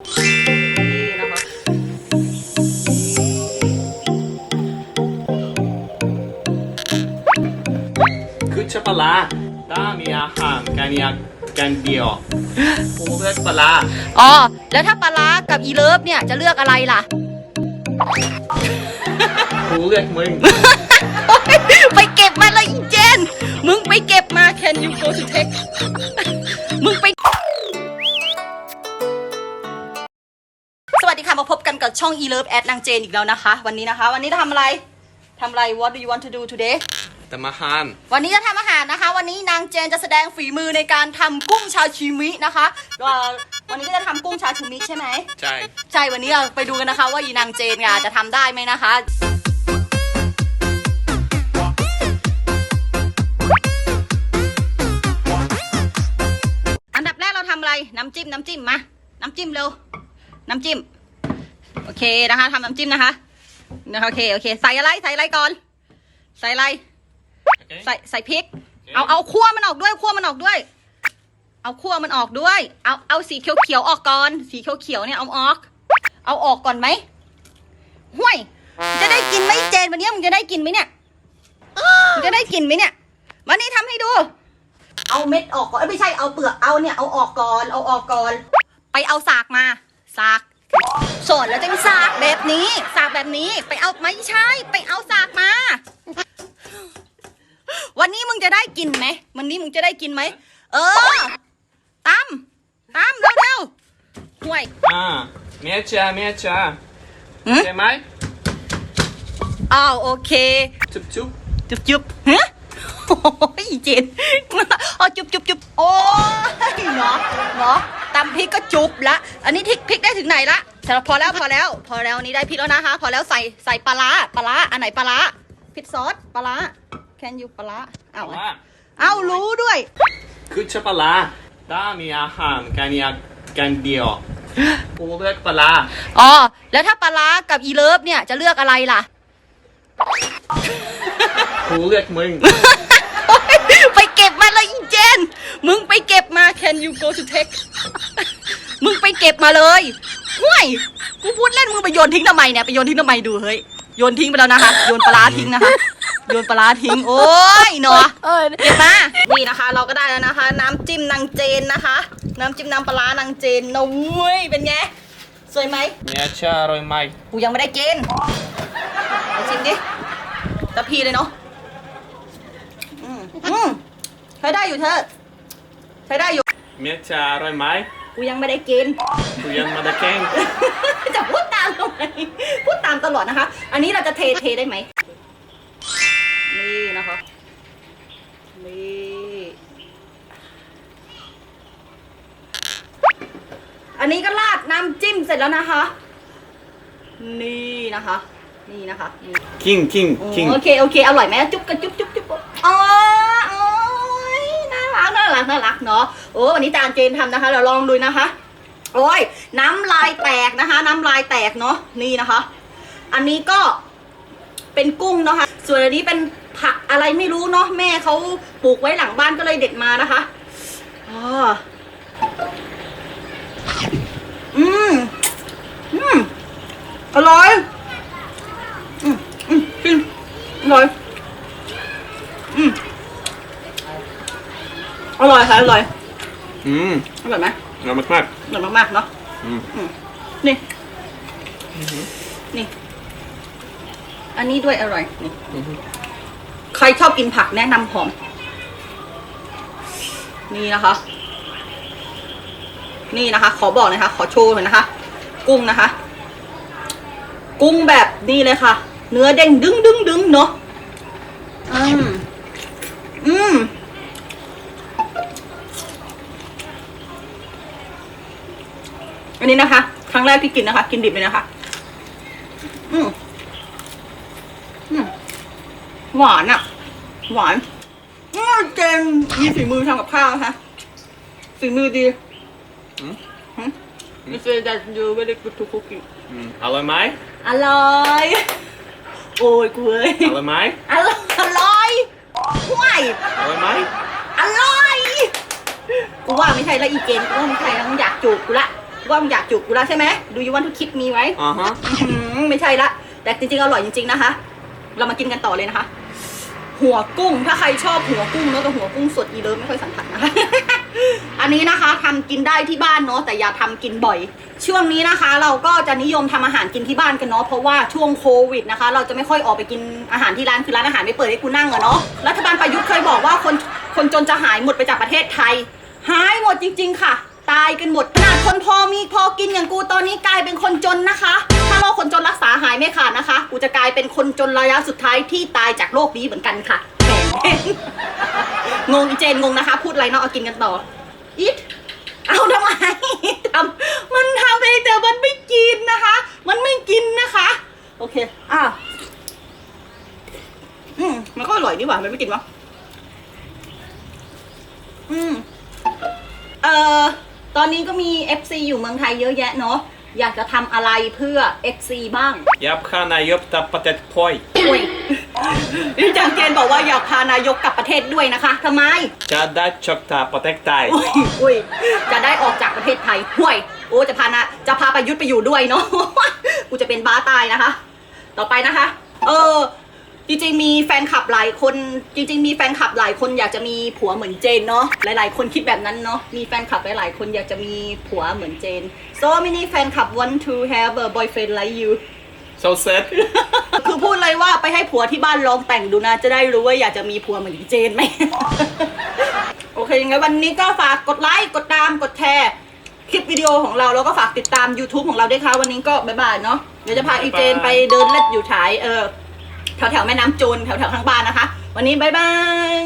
นี่นะคะคือชะปลาร้าถ้ามีอาหารกันอยากกันเดียวกูเลือกปลาร้าอ๋อ แล้วถ้าปลาร้ากับอีเลิฟเนี่ยจะเลือกอะไรล่ะกูเลือกมึง ไปเก็บมาเลยอีเจน มึงไปเก็บมา can you go to take พบกันกับช่อง e love at นางเจนอีกแล้วนะคะ วันนี้นะคะ วันนี้จะทำอะไรทำอะไร what do you want to do today แต่มาหารวันนี้จะทำอาหารนะคะ วันนี้นางเจนจะแสดงฝีมือในการทำกุ้งชาชิมินะคะเอ่อวันนี้ก็จะทำกุ้งชาชิมิใช่ไหม ใช่ ใช่วันนี้เราไปดูกันนะคะ ว่าอีนางเจนค่ะจะทำได้ไหมนะคะ อันดับแรกเราทำอะไร น้ำจิ้ม น้ำจิ้มมา น้ำจิ้มเร็ว น้ำจิ้มโอ เคนะคะทำน้ำจิ้มนะคะนะคะโอเคโอเค ใส่อะไรใส่อะไรก่อน ใส่อะไรโอเคใส่ใส่พริก เอาเอาคั่วมันออกด้วยคั่วมันออกด้วย เอาคั่วมันออกด้วย เอาเอาสีเขียวเขียวๆออกก่อน สีเขียวเขียวๆเนี่ยเอาออก เอาออกก่อนไหมห่วยจะได้กินไหมเจนวันนี้มึงจะได้กินไหมเนี่ยมึงจะได้กินไหมเนี่ยวันนี้ทำให้ดู เอาเม็ดออกก่อนเอ้ยไม่ใช่เอาเปลือกเอาเนี่ยเอาออกก่อนเอาออกก่อน ไปเอาสากมาสาก นี้ สากแบบนี้ไปเอาไม่ใช่ ไปเอาสากมา วันนี้มึงจะได้กินไหมวันนี้มึงจะได้กินไหมเออตามตามเร็วเร็วๆห่วย อ่าเมียจ้าเมียจ้าหืม ใช่ไหมอ้าวโอเค จุ๊บจุ๊บจุบจุบฮะโอ้ยอีเจนอ๋อจุบจุบจุบโอ้ยเนาะเนาะตำพริกก็จุบละ อันนี้พริกพริกได้ถึงไหนละ แต่พอแล้วพอแล้ว พอแล้วอันนี้ได้พริกแล้วนะคะ พอแล้วใส่ใส่ปลาร้าปลาร้าอันไหนปลาร้าพริกซอสปลาร้าแคนยูปลาร้าปอ้าลาวร้า เอารู้ด้วย คือชะปลาร้าถ้ามีอาหารกันอยากกันเดียวกูเลือกปลาร้าอ๋อแล้วถ้าปลาร้ากับอีเลิฟเนี่ยจะเลือกอะไรล่ะ กูเลือกมึง ไปเก็บมาเลยอีเจน มึงไปเก็บมา can you go to take มึงไปเก็บมาเลย ห่วยกูพูดเล่นมึงไปโยนทิ้งทำไมเนี่ยไปโยนทิ้งทำไมดูเฮ้ยโยนทิ้งไปแล้วนะคะโยนปลาร้าทิ้งนะคะโยนปลาร้าทิ้ง โอ้ยเนาะเก็บมานี่นะคะ เราก็ได้แล้วนะคะ น้ำจิ้มนางเจนนะคะ น้ำจิ้มน้ำปลาร้านางเจนนะเว้ยเป็นไงสวยไหมเมียจ้าอร่อยไหมกูยังไม่ได้กินไปชิมดิตะพีเลยเนาะอืมอืมใช้ได้อยู่เธอใช้ได้อยู่เมียจ้าอร่อยไหมกูยังไม่ได้กิน กูยังไมาได้แกล้งจะพูดตามทำไมพูดตามตลอดนะคะ อันนี้เราจะเทเทได้ไหมนี่นะคะนี่อันนี้ก็ราดน้ำจิ้มเสร็จแล้วนะคะ นี่นะคะ นี่นะคะนี่คิงคิงคิงโอเคโอเคอร่อยไหมจุ๊บกันจุ๊บจุ๊บจุ๊บอ๋อโอ้ยน่ารักน่ารักน่ารักเนาะโอ้วันนี้จานเจนทำนะคะ เราลองดูนะคะ โอ้ยน้ำลายแตกนะคะ น้ำลายแตกเนาะนี่นะคะ อันนี้ก็เป็นกุ้งเนาะคะ ส่วนอันนี้เป็นผักอะไรไม่รู้เนาะแม่เขาปลูกไว้หลังบ้านก็เลยเด็ดมานะคะอ๋ออืมอืมอร่อยอืมอืมกินอร่อยอืมอร่อยค่ะอร่อยอืมอร่อยไหม อร่อยมากอร่อยมากๆเนาะๆอืมอืมนี่นี่ อันนี้ด้วยอร่อยนี่ใครชอบกินผักแนะนำหอม นี่นะคะ นี่นะคะ ขอบอกเลยค่ะขอโชว์หน่อยนะคะ กุ้งนะคะ กุ้งแบบนี้เลยค่ะ เนื้อเด้งดึงดึงดึงเนาะอืมอืม อันนี้นะคะ ครั้งแรกที่กินนะคะ กินดิบเลยนะคะ อืมอืมหวานอะหวานอืมเจงมีฝีมือทำกับข้าวนะคะฝีมือดีอืมหืม You say that you very good to cooking อืมอร่อยไหมอร่อย โอ้ยกูเอ้ยอร่อยไหมอร่อยอร่อยห่วยอร่อยไหมอร่อย กูว่าไม่ใช่ละอีเจน กูว่าไม่ใช่แล้วมึงอยากจูบกูละ ว่ามึงอยากจุกกูแล้วใช่ไหมดูยูวันทุกคลิปมีไว้ Uh huh. อื้อหือไม่ใช่ละ แต่จริงๆอร่อยจริงๆนะคะ เรามากินกันต่อเลยนะคะ หัวกุ้งถ้าใครชอบหัวกุ้งเนาะแต่หัวกุ้งสดอีเลิฟไม่ค่อยสันทัดนะคะ อันนี้นะคะทำกินได้ที่บ้านเนาะแต่อย่าทำกินบ่อย ช่วงนี้นะคะ เราก็จะนิยมทำอาหารกินที่บ้านกันเนาะเพราะว่าช่วงโควิดนะคะ เราจะไม่ค่อยออกไปกินอาหารที่ร้านคือร้านอาหารไม่เปิดให้กูนั่งอะเนาะรัฐบาลประยุทธ์เคยบอกว่าคนคนจนจะหายหมดไปจากประเทศไทย หายหมดจริง ๆ ค่ะ ตายกันหมด ขนาดคนพอมีพอกินอย่างกูตอนนี้กลายเป็นคนจนนะคะ ถ้าโรคคนจนรักษาหายไม่ขาดนะคะ กูจะกลายเป็นคนจนระยะสุดท้ายที่ตายจากโรคนี้เหมือนกันค่ะแหมงงอีเจนงงนะคะ พูดอะไรเนาะเอากินกันต่ออิทเอาทำไมทำมันทำเองแต่มันไม่กินนะคะ มันไม่กินนะคะ โอเคอะอืมมันก็อร่อยดีหว่ามันไม่กินวะอืมเอ่อ ตอนนี้ก็มี FC อยู่เมืองไทยเยอะแยะเนาะ อยากจะทำอะไรเพื่อ FC บ้าง Я б хана ёпта патет пой. อุ้ยพี่จังเกนบอกว่าอยากพานายกกลับประเทศด้วยนะคะทำไม Ча да чокта патек тай. อุ้ยอุ้ยจะได้ออกจากประเทศไทยห่วย โอ้จะพานะจะพาประยุทธ์ไปอยู่ด้วยเนาะ กูจะเป็นบ้าตายนะคะ ต่อไปนะคะ เออ จริงๆมีแฟนคลับหลายคน จริง ๆ มีแฟนคลับหลายคนอยากจะมีผัวเหมือนเจนเนาะหลาย ๆ คนคิดแบบนั้นเนาะมีแฟนคลับหลายๆคนอยากจะมีผัวเหมือนเจน so many fan club want to have a boyfriend like you So sad. คือพูดเลยว่าไปให้ผัวที่บ้านลองแต่งดูนะ จะได้รู้ว่าอยากจะมีผัวเหมือนเจนไหม โอเคยังไงวันนี้ก็ฝากกดไลค์กดตามกดแชร์คลิปวิดีโอของเราแล้วก็ฝากติดตาม YouTube ของเราด้วยค่ะวันนี้ก็บ๊ายบายเนาะเดี๋ยวจะพาอีเจนไปเดินเล่นอยู่ฉายเออ แถวแถวแม่น้ำจูนแถวแถวข้างบ้านนะคะ วันนี้บ๊ายบาย